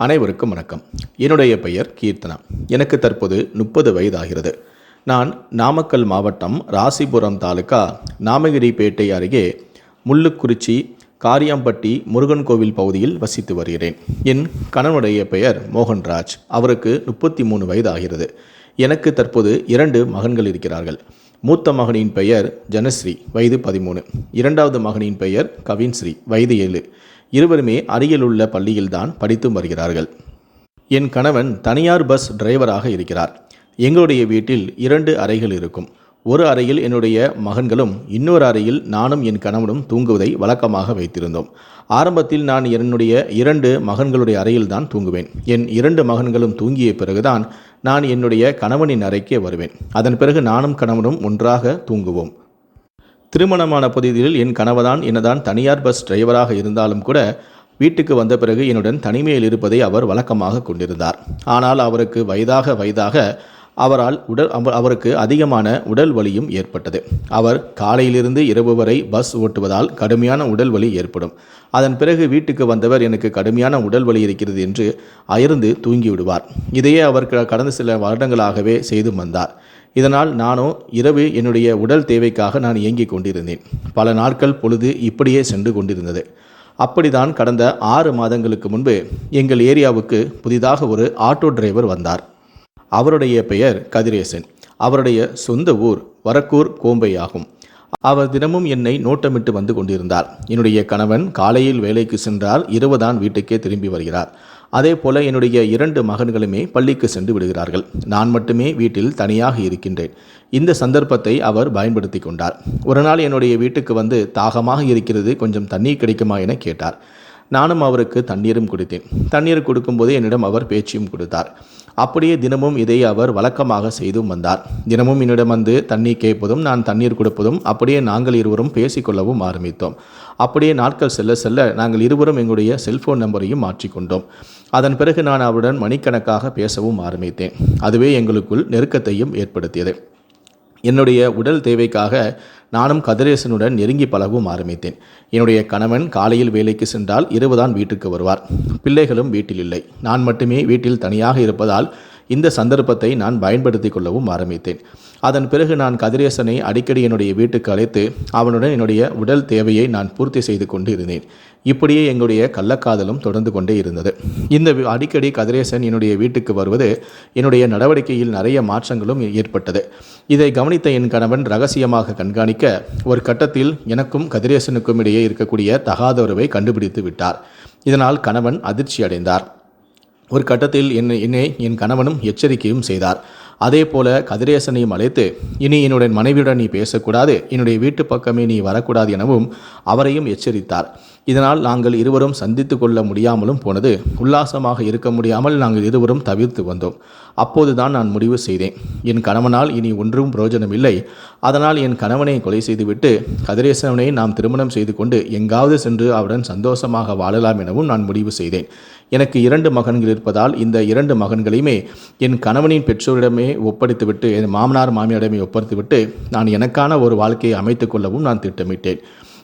அனைவருக்கும் வணக்கம். என்னுடைய பெயர் கீர்த்தனா. எனக்கு தற்போது முப்பது வயதாகிறது. நான் நாமக்கல் மாவட்டம் ராசிபுரம் தாலுகா நாமகிரிப்பேட்டை அருகே முள்ளுக்குறிச்சி காரியாம்பட்டி முருகன் கோவில் பகுதியில் வசித்து வருகிறேன். என் கணவனுடைய பெயர் மோகன்ராஜ். அவருக்கு முப்பத்தி மூணு வயது ஆகிறது எனக்கு தற்போது இரண்டு மகன்கள் இருக்கிறார்கள். மூத்த மகனின் பெயர் ஜனஸ்ரீ வயது பதிமூணு. இரண்டாவது மகனின் பெயர் கவின்ஸ்ரீ வயது ஏழு. இருவருமே அருகிலுள்ள பள்ளியில்தான் படித்தும் வருகிறார்கள். என் கணவன் தனியார் பஸ் டிரைவராக இருக்கிறார். எங்களுடைய வீட்டில் இரண்டு அறைகள் இருக்கும். ஒரு அறையில் என்னுடைய மகன்களும் இன்னொரு அறையில் நானும் என் கணவனும் தூங்குவதை வழக்கமாக வைத்திருந்தோம். ஆரம்பத்தில் நான் என்னுடைய இரண்டு மகன்களுடைய அறையில் தான் தூங்குவேன். என் இரண்டு மகன்களும் தூங்கிய பிறகுதான் நான் என்னுடைய கணவனின் அறைக்கே வருவேன். அதன் பிறகு நானும் கணவனும் ஒன்றாக தூங்குவோம். திருமணமான புதிதில் என் கணவதான் என்னதான் தனியார் பஸ் டிரைவராக இருந்தாலும் கூட வீட்டுக்கு வந்த பிறகு என்னுடன் தனிமையில் இருப்பதை அவர் வழக்கமாக கொண்டிருந்தார். ஆனால் அவருக்கு வயதாக வயதாக அவரால் உடல் அவருக்கு அதிகமான உடல் வலியும் ஏற்பட்டது. அவர் காலையிலிருந்து இரவு வரை பஸ் ஓட்டுவதால் கடுமையான உடல் வலி ஏற்படும். அதன் பிறகு வீட்டுக்கு வந்தவர் எனக்கு கடுமையான உடல் வலி இருக்கிறது என்று அயர்ந்து தூங்கி விடுவார் இதையே அவர் கடந்த சில வருடங்களாகவே செய்து வந்தார். இதனால் நானும் இரவு என்னுடைய உடல் தேவைக்காக நான் இயங்கிக் கொண்டிருந்தேன். பல நாட்கள் பொழுது இப்படியே சென்று கொண்டிருந்தது. அப்படிதான் கடந்த ஆறு மாதங்களுக்கு முன்பு எங்கள் ஏரியாவுக்கு புதிதாக ஒரு ஆட்டோ டிரைவர் வந்தார். அவருடைய பெயர் கதிரேசன். அவருடைய சொந்த ஊர் வரக்கூர் கோம்பை ஆகும் அவர் தினமும் என்னை நோட்டமிட்டு வந்து கொண்டிருந்தார். என்னுடைய கணவன் காலையில் வேலைக்கு சென்றால் இரவுதான் வீட்டுக்கே திரும்பி வருகிறார். அதே போல என்னுடைய இரண்டு மகன்களுமே பள்ளிக்கு சென்று விடுகிறார்கள். நான் மட்டுமே வீட்டில் தனியாக இருக்கின்றேன். இந்த சந்தர்ப்பத்தை அவர் பயன்படுத்தி கொண்டார். ஒரு நாள் என்னுடைய வீட்டுக்கு வந்து தாகமாக இருக்கிறது கொஞ்சம் தண்ணீர் கிடைக்குமா? என கேட்டார். நானும் அவருக்கு தண்ணீரும் கொடுத்தேன். தண்ணீர் கொடுக்கும்போது என்னிடம் அவர் பேச்சியும் கொடுத்தார். அப்படியே தினமும் இதை அவர் வழக்கமாக செய்தும் வந்தார். தினமும் என்னிடம் வந்து தண்ணீர் கேட்பதும் நான் தண்ணீர் கொடுப்பதும் அப்படியே நாங்கள் இருவரும் பேசிக்கொள்ளவும் ஆரம்பித்தோம். அப்படியே நாட்கள் செல்ல செல்ல நாங்கள் இருவரும் எங்களுடைய செல்ஃபோன் நம்பரையும் மாற்றிக்கொண்டோம். அதன் பிறகு நான் அவருடன் மணிக்கணக்காக பேசவும் ஆரம்பித்தேன். அதுவே எங்களுக்குள் நெருக்கத்தையும் ஏற்படுத்தியது. என்னுடைய உடல் தேவைக்காக நானும் கதிரேசனுடன் நெருங்கி பழகவும் ஆரம்பித்தேன். என்னுடைய கணவன் காலையில் வேலைக்கு சென்றால் இரவுதான் வீட்டுக்கு வருவார். பிள்ளைகளும் வீட்டில் இல்லை. நான் மட்டுமே வீட்டில் தனியாக இருப்பதால் இந்த சந்தர்ப்பத்தை நான் பயன்படுத்தி கொள்ளவும் ஆரம்பித்தேன். அதன் பிறகு நான் கதிரேசனை அடிக்கடி என்னுடைய வீட்டுக்கு அழைத்து அவனுடன் என்னுடைய உடல் தேவையை நான் பூர்த்தி செய்து கொண்டு இருந்தேன் இப்படியே எங்களுடைய கள்ளக்காதலும் தொடர்ந்து கொண்டே இருந்தது. இந்த அடிக்கடி கதிரேசன் என்னுடைய வீட்டுக்கு வருவது என்னுடைய நடவடிக்கையில் நிறைய மாற்றங்களும் ஏற்பட்டது. இதை கவனித்த என் கணவன் ரகசியமாக கண்காணிக்க ஒரு கட்டத்தில் எனக்கும் கதிரேசனுக்கும் இடையே இருக்கக்கூடிய தகாத உறவை கண்டுபிடித்து விட்டார். இதனால் கணவன் அதிர்ச்சி அடைந்தார் ஒரு கட்டத்தில் என்னை என்னை என் கணவனும் எச்சரிக்கையும் செய்தார். அதே போல கதிரேசனையும் அழைத்து இனி என்னுடைய மனைவியுடன் நீ பேசக்கூடாது. என்னுடைய வீட்டு பக்கமே நீ வரக்கூடாது எனவும் அவரையும் எச்சரித்தார். இதனால் நாங்கள் இருவரும் சந்தித்து கொள்ள முடியாமலும் போனது. உல்லாசமாக இருக்க முடியாமல் நாங்கள் இருவரும் தவிர்த்து வந்தோம். அப்போதுதான் நான் முடிவு செய்தேன். என் கணவனால் இனி ஒன்றும் பிரயோஜனம் இல்லை அதனால் என் கணவனை கொலை செய்துவிட்டு கதிரேசனை நாம் திருமணம் செய்து கொண்டு எங்காவது சென்று அவருடன் சந்தோஷமாக வாழலாம் எனவும் நான் முடிவு செய்தேன். எனக்கு இரண்டு மகன்கள் இருப்பதால் இந்த இரண்டு மகன்களையுமே என் கணவனின் பெற்றோரிடமே ஒப்படைத்துவிட்டு என் மாமனார் மாமியாரிடமே ஒப்படைத்துவிட்டு நான் எனக்கான ஒரு வாழ்க்கையை அமைத்துக் கொள்ளவும் நான் திட்டமிட்டேன்.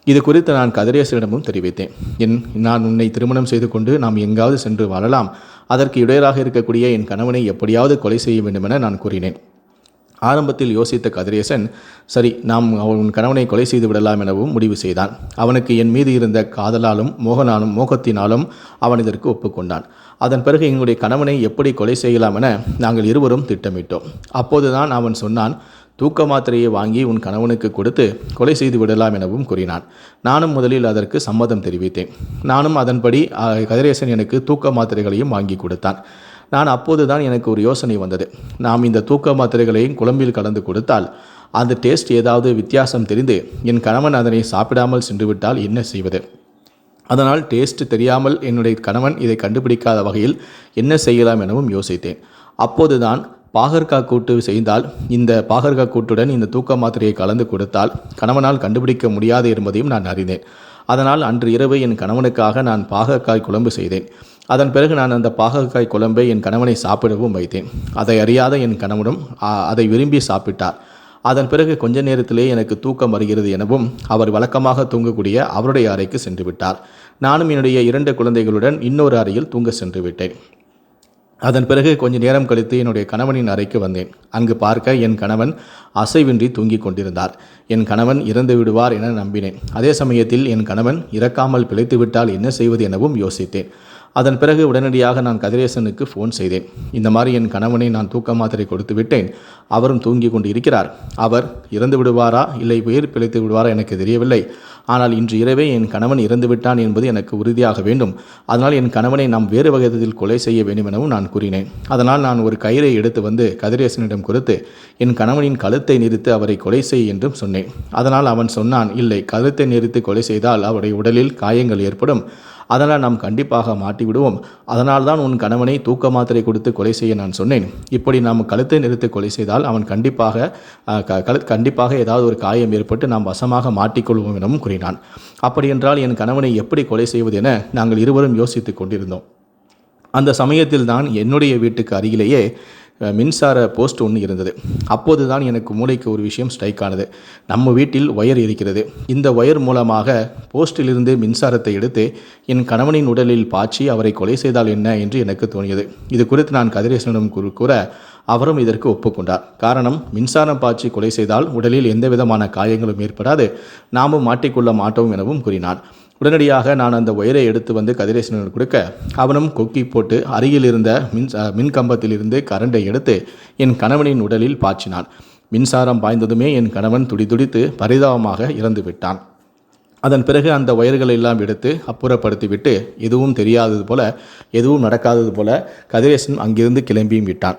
இது குறித்து நான் கதிரேசனிடமும் தெரிவித்தேன். என் நான் உன்னை திருமணம் செய்து கொண்டு நாம் எங்காவது சென்று வாழலாம். அதற்கு இடையராக இருக்கக்கூடிய என் கணவனை எப்படியாவது கொலை செய்ய வேண்டுமென நான் கூறினேன். ஆரம்பத்தில் யோசித்த கதிரேசன் சரி நாம் அவன் கணவனை கொலை செய்து விடலாம் எனவும் முடிவு செய்தான். அவனுக்கு என் மீது இருந்த காதலாலும் மோகனாலும் மோகத்தினாலும் அவன் இதற்கு ஒப்புக்கொண்டான். அதன் பிறகு எங்களுடைய கணவனை எப்படி கொலை செய்யலாம் என நாங்கள் இருவரும் திட்டமிட்டோம். அப்போதுதான் அவன் சொன்னான் தூக்க மாத்திரையை வாங்கி உன் கணவனுக்கு கொடுத்து கொலை செய்து விடலாம் எனவும் கூறினான். நானும் முதலில் அதற்கு சம்மதம் தெரிவித்தேன். நானும் அதன்படி கதிரேசன் எனக்கு தூக்க மாத்திரைகளையும் வாங்கி கொடுத்தான். நான் அப்போதுதான் எனக்கு ஒரு யோசனை வந்தது. நாம் இந்த தூக்க மாத்திரைகளையும் குழம்பில் கலந்து கொடுத்தால் அந்த டேஸ்ட் ஏதாவது வித்தியாசம் தெரிந்து என் கணவன் அதனை சாப்பிடாமல் சென்றுவிட்டால் என்ன செய்வது? அதனால் டேஸ்ட் தெரியாமல் என்னுடைய கணவன் இதை கண்டுபிடிக்காத வகையில் என்ன செய்யலாம் எனவும் யோசித்தேன். அப்போதுதான் பாகற்காய் கூட்டு செய்தால் இந்த பாகற்காய் கூட்டுடன் இந்த தூக்க மாத்திரையை கலந்து கொடுத்தால் கணவனால் கண்டுபிடிக்க முடியாது என்பதையும் நான் அறிந்தேன். அதனால் அன்று இரவு என் கணவனுக்காக நான் பாகற்காய் குழம்பு செய்தேன். அதன் பிறகு நான் அந்த பாகற்காய் குழம்பை என் கணவனை சாப்பிடவும் வைத்தேன். அதை அறியாத என் கணவனும் அதை விரும்பி சாப்பிட்டார். அதன் பிறகு கொஞ்ச நேரத்திலே எனக்கு தூக்கம் வருகிறது எனவும் அவர் வழக்கமாக தூங்கக்கூடிய அவருடைய அறைக்கு சென்று விட்டார். நானும் என்னுடைய இரண்டு குழந்தைகளுடன் இன்னொரு அறையில் தூங்க சென்று விட்டேன். அதன் பிறகு கொஞ்ச நேரம் கழித்து என்னுடைய கணவனின் அறைக்கு வந்தேன். அங்கு பார்க்க என் கணவன் அசைவின்றி தூங்கிக் கொண்டிருந்தார். என் கணவன் இறந்து விடுவார் என நம்பினேன். அதே சமயத்தில் என் கணவன் இறக்காமல் பிழைத்து விட்டால் என்ன செய்வது எனவும் யோசித்தேன். அதன் பிறகு உடனடியாக நான் கதிரேசனுக்கு ஃபோன் செய்தேன். இந்த மாதிரி என் கணவனை நான் தூக்க மாத்திரை கொடுத்து விட்டேன். அவரும் தூங்கி கொண்டு இருக்கிறார் அவர் இறந்து விடுவாரா? இல்லை உயிர் பிழைத்து விடுவாரா எனக்கு தெரியவில்லை. ஆனால் இன்று இரவே என் கணவன் இறந்து விட்டான் என்பது எனக்கு உறுதியாக வேண்டும். அதனால் என் கணவனை நாம் வேறு வகையில் கொலை செய்ய வேண்டும் எனவும் நான் கூறினேன். அதனால் நான் ஒரு கயிறை எடுத்து வந்து கதிரேசனிடம் கொடுத்து என் கணவனின் கழுத்தை நிறுத்து அவரை கொலை செய் என்றும் சொன்னேன். அதனால் அவன் சொன்னான் இல்லை கழுத்தை நிறுத்தி கொலை செய்தால் அவருடைய உடலில் காயங்கள் ஏற்படும். அதனால் நாம் கண்டிப்பாக மாட்டி விடுவோம் அதனால் தான் உன் கணவனை தூக்க மாத்திரை கொடுத்து கொலை செய்ய நான் சொன்னேன். இப்படி நாம் கழுத்தை நிறுத்தி கொலை செய்தால் அவன் கண்டிப்பாக க- கழு கண்டிப்பாக ஏதாவது ஒரு காயம் ஏற்பட்டு நாம் வசமாக மாட்டிக்கொள்வோம் எனவும் கூறினான். அப்படியென்றால் என் கணவனை எப்படி கொலை செய்வது என நாங்கள் இருவரும் யோசித்துக் கொண்டிருந்தோம். அந்த சமயத்தில் தான் என்னுடைய வீட்டுக்கு அருகிலேயே மின்சார போஸ்ட் ஒன்று இருந்தது. அப்போது தான் எனக்கு மூளைக்கு ஒரு விஷயம் ஸ்ட்ரைக் ஆனது. நம்ம வீட்டில் ஒயர் இருக்கிறது இந்த ஒயர் மூலமாக போஸ்டிலிருந்து மின்சாரத்தை எடுத்து என் கணவனின் உடலில் பாய்ச்சி அவரை கொலை செய்தால் என்ன என்று எனக்கு தோணியது. இது குறித்து நான் கதிரேசனிடம் கூற கூற அவரும் இதற்கு ஒப்புக்கொண்டார். காரணம் மின்சாரம் பாய்ச்சி கொலை செய்தால் உடலில் எந்த விதமான காயங்களும் ஏற்படாது. நாமும் மாட்டிக்கொள்ள மாட்டோம் எனவும் கூறினான். உடனடியாக நான் அந்த ஒயரை எடுத்து வந்து கதிரேசனிடம் கொடுக்க அவனும் கொக்கி போட்டு அருகில் இருந்த மின் மின் கம்பத்திலிருந்து கரண்டை எடுத்து என் கணவனின் உடலில் பாய்ச்சினான். மின்சாரம் பாய்ந்ததுமே என் கணவன் துடிதுடித்து பரிதாபமாக இறந்து விட்டான் அதன் பிறகு அந்த ஒயர்களை எல்லாம் எடுத்து அப்புறப்படுத்திவிட்டு எதுவும் தெரியாதது போல எதுவும் நடக்காதது போல கதிரேசன் அங்கிருந்து கிளம்பியும் விட்டான்.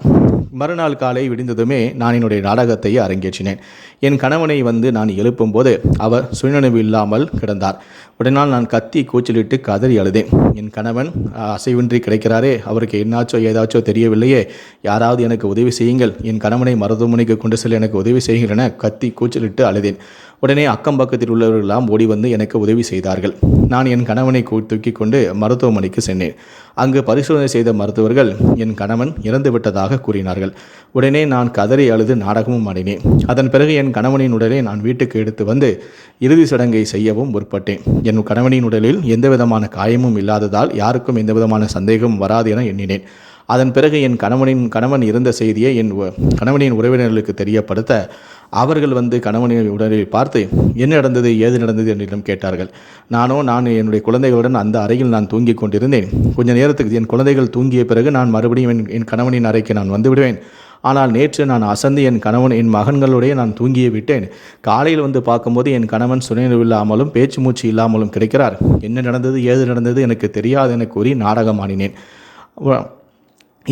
மறுநாள் காலை விடிந்ததுமே நான் என்னுடைய நாடகத்தை அரங்கேற்றினேன். என் கணவனை வந்து நான் எழுப்பும்போது அவர் சுயநினைவு இல்லாமல் கிடந்தார். உடனால் நான் கத்தி கூச்சலிட்டு கதறி அழுதேன். என் கணவன் அசைவின்றி கிடைக்கிறாரே அவருக்கு என்னாச்சோ ஏதாச்சோ தெரியவில்லையே யாராவது எனக்கு உதவி செய்யுங்கள். என் கணவனை மருத்துவமனைக்கு கொண்டு செல்ல எனக்கு உதவி செய்யுங்கள் என கத்தி கூச்சலிட்டு அழுதேன். உடனே அக்கம் பக்கத்தில் உள்ளவர்களெல்லாம் ஓடி வந்து எனக்கு உதவி செய்தார்கள். நான் என் கணவனை கூ- தூக்கிக் கொண்டு மருத்துவமனைக்கு சென்றேன் அங்கு பரிசோதனை செய்த மருத்துவர்கள் என் கணவன் இறந்து விட்டதாக கூறினார்கள். உடனே நான் கதறி அழுது நாடகமும் ஆடினேன். அதன் பிறகு என் கணவனின் உடலை நான் வீட்டுக்கு எடுத்து வந்து இறுதி சடங்கை செய்யவும் முற்பட்டேன். என் கணவனின் உடலில் எந்தவிதமான காயமும் இல்லாததால் யாருக்கும் எந்தவிதமான சந்தேகமும் வராது என எண்ணினேன். அதன் பிறகு என் கணவனின் கணவன் இருந்த செய்தியை என் கணவனின் உறவினர்களுக்கு தெரியப்படுத்த அவர்கள் வந்து கணவனின் உடலில் பார்த்து என்ன நடந்தது? ஏது நடந்தது? என்னிடம் கேட்டார்கள். நானோ நான் என்னுடைய குழந்தைகளுடன் அந்த அறையில் நான் தூங்கிக் கொண்டிருந்தேன். கொஞ்ச நேரத்துக்கு என் குழந்தைகள் தூங்கிய பிறகு நான் மறுபடியும் என் என் கணவனின் அறைக்கு நான் வந்துவிடுவேன் ஆனால் நேற்று நான் அசந்து என் கணவன் என் மகன்களுடைய நான் தூங்கியே விட்டேன். காலையில் வந்து பார்க்கும்போது என் கணவன் சுனைநிலை இல்லாமலும் பேச்சு மூச்சு இல்லாமலும் கிடைக்கிறார். என்ன நடந்தது? ஏது நடந்தது? எனக்கு தெரியாது என கூறி நாடகமாடினேன்.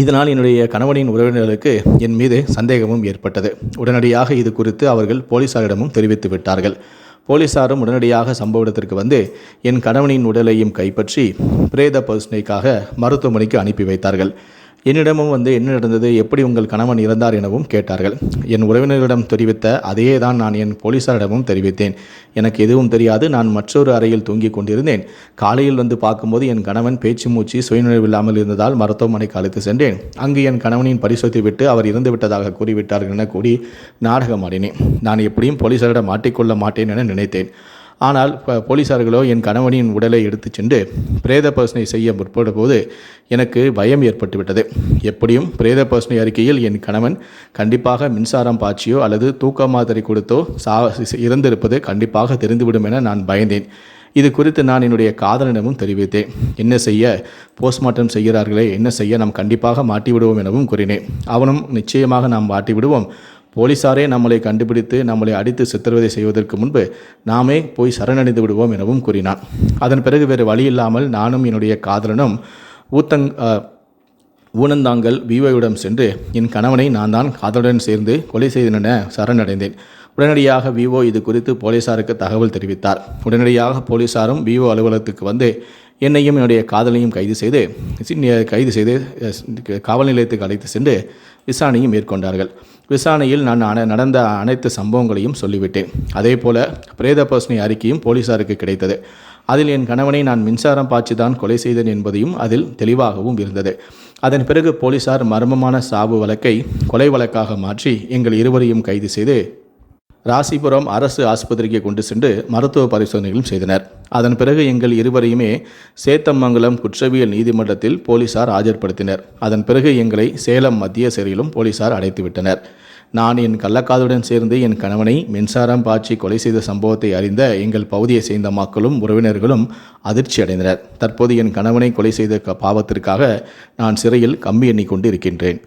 இதனால் என்னுடைய கணவனின் உறவினர்களுக்கு என் மீது சந்தேகமும் ஏற்பட்டது. உடனடியாக இது குறித்து அவர்கள் போலீசாரிடமும் தெரிவித்து விட்டார்கள். போலீசாரும் உடனடியாக சம்பவ இடத்திற்கு வந்து என் கணவனின் உடலையும் கைப்பற்றி பிரேத பரிசோதனைக்காக மருத்துவமனைக்கு அனுப்பி வைத்தார்கள். என்னிடமும் வந்து என்ன நடந்தது எப்படி உங்கள் கணவன் இறந்தார் எனவும் கேட்டார்கள். என் உறவினர்களிடம் தெரிவித்த அதையே தான் நான் என் போலீசாரிடமும் தெரிவித்தேன். எனக்கு எதுவும் தெரியாது நான் மற்றொரு அறையில் தூங்கிக் கொண்டிருந்தேன். காலையில் வந்து பார்க்கும்போது என் கணவன் பேச்சு மூச்சு சுயநினைவு இல்லாமல் இருந்ததால் மருத்துவமனைக்கு அழைத்து சென்றேன். அங்கு என் கணவனின் பரிசோதித்து விட்டு அவர் இறந்து விட்டதாக கூறிவிட்டார்கள் என கூறி நாடகமாடினேன் நான் எப்படியும் போலீசாரிடம் மாட்டிக்கொள்ள மாட்டேன் என நினைத்தேன். ஆனால் போலீசார்களோ என் கணவனின் உடலை எடுத்துச் சென்று பிரேத பரிசோதனை செய்ய முற்பட்ட போது எனக்கு பயம் ஏற்பட்டுவிட்டது. எப்படியும் பிரேத பரிசோதனை அறிக்கையில் என் கணவன் கண்டிப்பாக மின்சாரம் பாய்ச்சியோ அல்லது தூக்க மாத்திரை கொடுத்தோ சா இறந்திருப்பது கண்டிப்பாக தெரிந்துவிடும் என நான் பயந்தேன். இது குறித்து நான் என்னுடைய காதலனிடமும் தெரிவித்தேன். என்ன செய்ய போஸ்ட்மார்ட்டம் செய்கிறார்களே என்ன செய்ய நாம் கண்டிப்பாக மாட்டிவிடுவோம் எனவும் கூறினேன். அவனும் நிச்சயமாக நாம் மாட்டி விடுவோம் போலீசாரே நம்மளை கண்டுபிடித்து நம்மளை அடித்து சித்திரவதை செய்வதற்கு முன்பு நாமே போய் சரணடைந்து விடுவோம் எனவும் கூறினான். அதன் பிறகு வேறு வழி இல்லாமல் நானும் என்னுடைய காதலனும் ஊத்தங் ஊனந்தாங்கல் விவோயிடம் சென்று என் கணவனை நான் தான் காதலுடன் சேர்ந்து கொலை செய்தன என சரணடைந்தேன். உடனடியாக விவோ இது குறித்து போலீசாருக்கு தகவல் தெரிவித்தார். உடனடியாக போலீசாரும் விவோ அலுவலகத்துக்கு வந்து என்னையும் என்னுடைய காதலையும் கைது செய்து கைது செய்து காவல் நிலையத்துக்கு அழைத்து சென்று விசாரணையும் மேற்கொண்டார்கள். விசாரணையில் நான் அன- நடந்த அனைத்து சம்பவங்களையும் சொல்லிவிட்டேன். அதே போல பிரேத பர்சனை அறிக்கையும் போலீசாருக்கு கிடைத்தது. அதில் என் கணவனை நான் மின்சாரம் பாய்ச்சி தான் கொலை செய்தேன் என்பதையும் அதில் தெளிவாகவும் இருந்தது. அதன் பிறகு போலீசார் மர்மமான சாவு வழக்கை கொலை வழக்காக மாற்றி எங்கள் இருவரையும் கைது செய்து ராசிபுரம் அரசு ஆஸ்பத்திரிக்கு கொண்டு சென்று மருத்துவ பரிசோதனைகளும் செய்தனர். அதன் பிறகு எங்கள் இருவரையுமே சேத்தமங்கலம் குற்றவியல் நீதிமன்றத்தில் போலீசார் ஆஜர்படுத்தினர். அதன் பிறகு எங்களை சேலம் மத்திய சிறையிலும் போலீசார் அடைத்துவிட்டனர் நான் என் கள்ளக்காதுடன் சேர்ந்து என் கணவனை மின்சாரம் பாய்ச்சி கொலை செய்த சம்பவத்தை அறிந்த எங்கள் பகுதியை சேர்ந்த மக்களும் உறவினர்களும் அதிர்ச்சி அடைந்தனர். தற்போது என் கணவனை கொலை செய்த பாவத்திற்காக நான் சிறையில் கம்பி எண்ணிக்கொண்டு இருக்கின்றேன்.